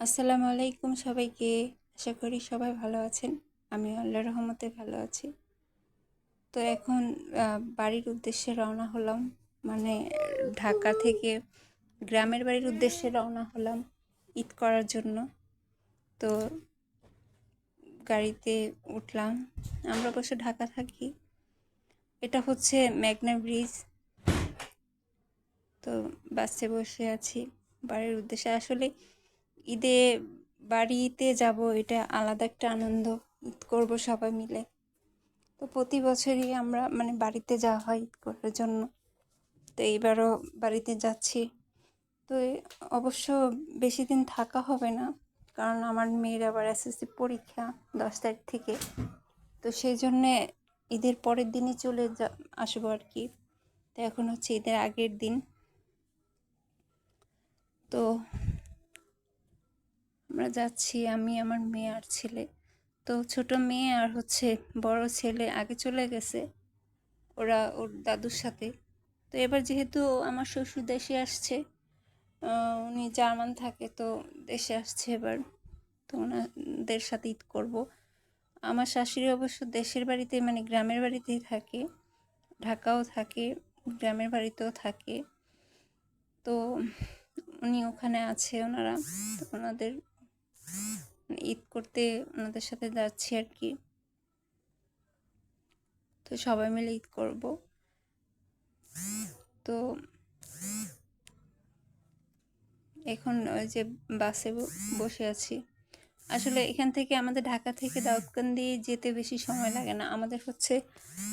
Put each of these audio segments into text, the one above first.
আসসালামু আলাইকুম সবাইকে। আশা করি সবাই ভালো আছেন। আমি আল্লাহ রহমতে ভালো আছি। তো এখন বাড়ির উদ্দেশ্যে রওনা হলাম। মানে ঢাকা থেকে গ্রামের বাড়ির উদ্দেশ্যে রওনা হলাম ঈদ করার জন্য। তো গাড়িতে উঠলাম। আমরা অবশ্য ঢাকা থাকি। এটা হচ্ছে ম্যাগনা ব্রিজ। তো বাসে বসে আছি। বাড়ির উদ্দেশ্যে আসলে ঈদে বাড়িতে যাব, এটা আলাদা একটা আনন্দ। ঈদ করব সবাই মিলে। তো প্রতি বছরই আমরা মানে বাড়িতে যাওয়া হয় ঈদ করার জন্য। তো এইবারও বাড়িতে যাচ্ছি। তো অবশ্য বেশি দিন থাকা হবে না, কারণ আমার মেয়ের আবার এসএসসি পরীক্ষা দশ তারিখ থেকে। তো সেই জন্যে ঈদের পরের দিনই চলে যা, আসব আর কি। তো এখন হচ্ছে ঈদের আগের দিন। তো আমরা যাচ্ছি, আমি, আমার মেয়ে আর ছেলে। তো ছোট মেয়ে আর হচ্ছে বড় ছেলে আগে চলে গেছে, ওরা ওর দাদুর সাথে। তো এবার যেহেতু আমার শ্বশুর দেশে আসছে উনি জার্মান থাকে, তো দেশে আসছে এবার, তো ওনাদের সাথে ঈদ করব। আমার শাশুড়ি অবশ্য দেশের বাড়িতে মানে গ্রামের বাড়িতেই থাকে, ঢাকাও থাকে, গ্রামের বাড়িতেও থাকে। তো উনি ওখানে আছে ওনারা ওনাদের ঈদ করতে ওনাদের সাথে যাচ্ছি আর কি। তো সবাই মিলে ঈদ করব। তো এখন ওই যে বাসে বসে আছি। আসলে এখান থেকে আমাদের ঢাকা থেকে দাউদকান্দি যেতে বেশি সময় লাগে না। আমাদের হচ্ছে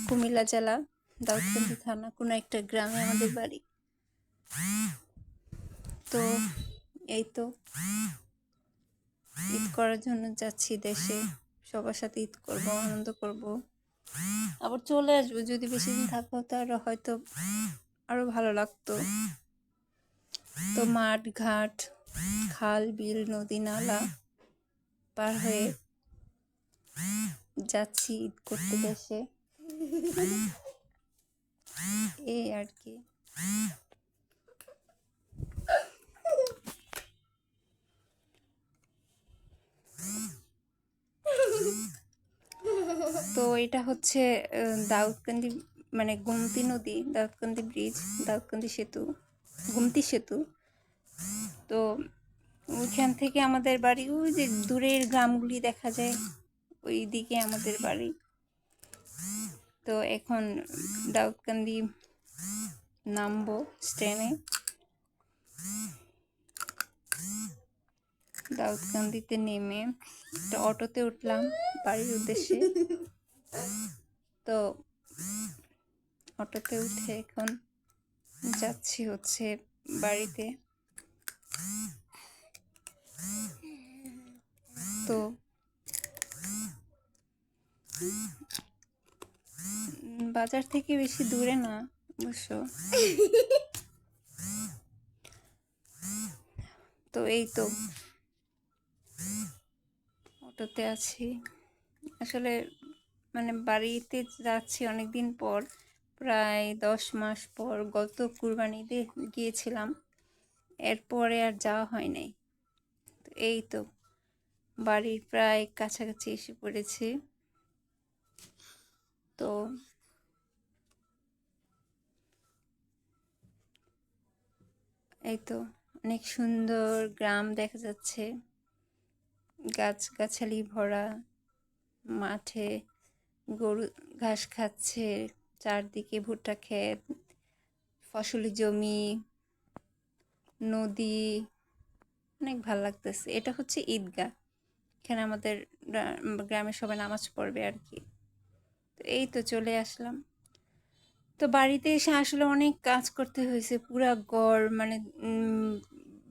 কুমিল্লা জেলা, দাউদকান্দি থানা, কোনো একটা গ্রামে আমাদের বাড়ি। তো এই তো। ঈদ করার জন্য যাচ্ছি দেশে। সবার সাথে ঈদ করব, আনন্দ করব। আবার চলে আসব, যদি বেশি দিন থাকা হতো আর হয়তো আরও ভালো লাগতো। তো মাঠ, ঘাট, খাল, বিল, নদী, নালা পার হয়ে যাচ্ছি ঈদ করতে দেশে। এই আর কি। তো এটা হচ্ছে দাউদকান্দি মানে গুমতি নদী, দাউদকান্দি ব্রিজ দাউদকান্দি সেতু, গুমতি সেতু। তো ওইখান থেকে আমাদের বাড়ি, ওই যে দূরের গ্রামগুলি দেখা যায় ওই দিকে আমাদের বাড়ি। তো এখন দাউদকান্দি নামবো ট্রেনে দাউদকান্দিতে নেমে একটা অটোতে উঠলাম বাড়ির উদ্দেশ্যে। তো অটোতে উঠে এখন যাচ্ছি হচ্ছে বাড়িতে। তো বাজার থেকে বেশি দূরে না অবশ্য। তো এই তো অটোতে আছি। আসলে মানে বাড়িতে যাচ্ছি অনেক দিন পর, প্রায় দশ মাস পর গত কুরবানিতে গিয়েছিলাম। এরপরে আর যাওয়া হয় নাই। তো এই তো, বাড়ির প্রায় কাছাকাছি এসে পড়েছি। তো এই তো, অনেক সুন্দর গ্রাম দেখা যাচ্ছে। গাছগাছালি ভরা মাঠে গরু ঘাস খাচ্ছে, চারদিকে ভুট্টা ক্ষেত, ফসলি জমি, নদী, অনেক ভালো লাগতেছে। এটা হচ্ছে ঈদগাহ। এখানে আমাদের গ্রা- গ্রামে সবাই নামাজ পড়বে আর কি তো এই তো চলে আসলাম। তো বাড়িতে এসে আসলে অনেক কাজ করতে হয়েছে, পুরা গড় মানে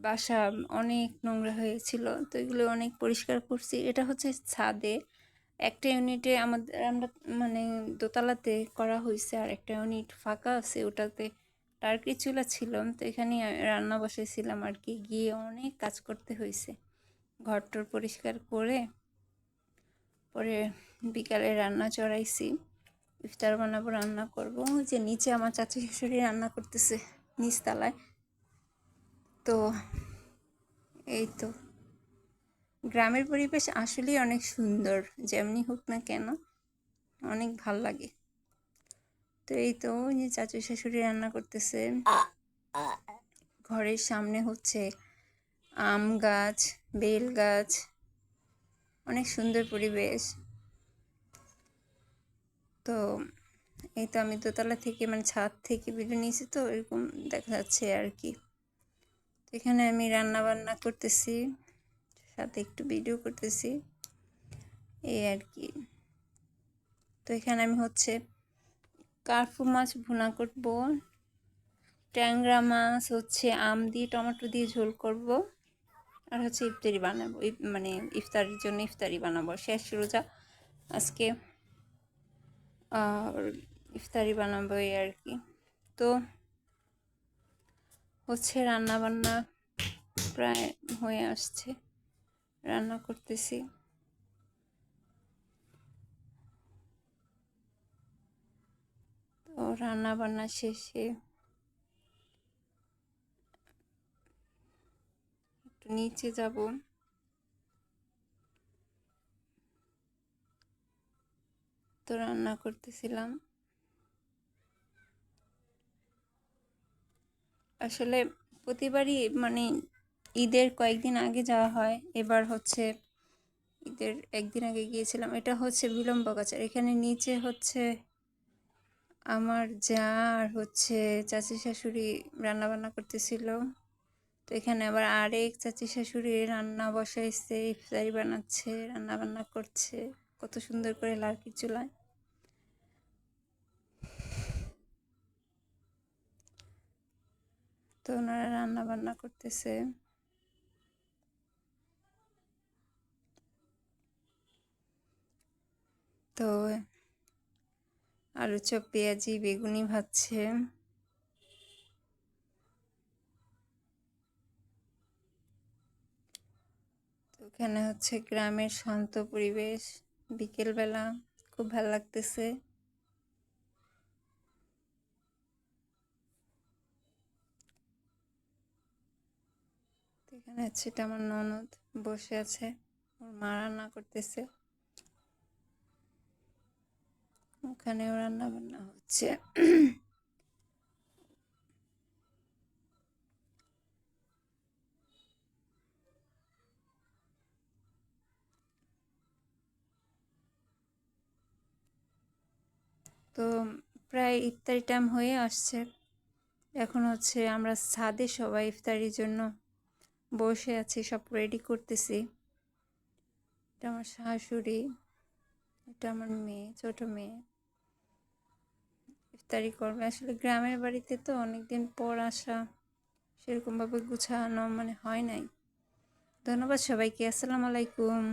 বাসা অনেক নোংরা হয়েছিল, তো এগুলো অনেক পরিষ্কার করছি। এটা হচ্ছে ছাদে। একটা ইউনিটে আমাদের আমরা মানে দোতলাতে করা হয়েছে আর একটা ইউনিট ফাঁকা আছে, ওটাতে টার্কি চুলা ছিল। তো এখানে রান্না বসেছিলাম আর কি, গিয়ে অনেক কাজ করতে হয়েছে ঘরটর পরিষ্কার করে পরে বিকালে রান্না চড়াইছি। ইফতার বানাবো, রান্না করব। যে নিচে আমার চাচি শাশুড়ি রান্না করতেছে নিচতলায়। তো এই তো। গ্রামের পরিবেশ আসলেই অনেক সুন্দর যেমনি হোক না কেন, অনেক ভালো লাগে। তো এই তো যে চাচু শাশুড়ি রান্না করতেছে। ঘরের সামনে হচ্ছে আম গাছ, বেল গাছ, অনেক সুন্দর পরিবেশ। তো এই তো আমি দোতলা থেকে মানে ছাদ থেকে ভিডিও নিয়েছি তো, এরকম দেখা যাচ্ছে আর কি। এখানে আমি রান্না বান্না করতেছি, সাথে একটু ভিডিও করতেছি, এই আর কি। তো এখানে আমি হচ্ছে কার্ফু মাছ ভুনা করব, ট্যাংরা মাছ, হচ্ছে আম দিয়ে টমেটো দিয়ে ঝোল করব, আর হচ্ছে ইফতারি বানাবো মানে ইফতারির জন্য ইফতারি বানাবো। শেষ রোজা আজকে ইফতারি বানাবো এই আর কি। তো হচ্ছে রান্না বান্না প্রায় হয়ে আসছে। রান্না করতেছি। তো রান্না বান্না শেষে একটু নিচে যাব। তো রান্না করতেছিলাম। আসলে প্রতিবারই মানে ঈদের কয়েকদিন আগে যাওয়া হয়। এবার হচ্ছে ঈদের একদিন আগে গিয়েছিলাম। এটা হচ্ছে বিলম্ব গাছের এখানে নিচে হচ্ছে আমার যা আর হচ্ছে চাচি শাশুড়ি রান্না বান্না করতেছিল। তো এখানে আবার আরেক চাচি শাশুড়ি রান্না বসাইছে, ইফতারি বানাচ্ছে রান্না বান্না করছে। কত সুন্দর করে লার্কি চুলায়। তো ওনারা রান্না বান্না করতেছে। তো আলু চপ, পেঁয়াজি, বেগুনি ভাজছে। তো এখানে হচ্ছে গ্রামের শান্ত পরিবেশ। বিকেলবেলা খুব ভালো লাগতেছে। এখানে হচ্ছে এটা আমার ননদ, বসে আছে, ওর মা রান্না করতেছে। ওখানেও রান্না বান্না হচ্ছে। তো প্রায় ইফতারি টাইম হয়ে আসছে। এখন হচ্ছে আমরা ছাদে সবাই ইফতারির জন্য বসে আছি, সব রেডি করতেছি। এটা আমার শাশুড়ি, এটা আমার মেয়ে, ছোট মেয়ে। ইফতারি করবে। আসলে গ্রামের বাড়িতে তো অনেকদিন পর আসা, সেরকমভাবে গুছানো মানে হয় নাই। ধন্যবাদ সবাইকে। আসসালামু আলাইকুম।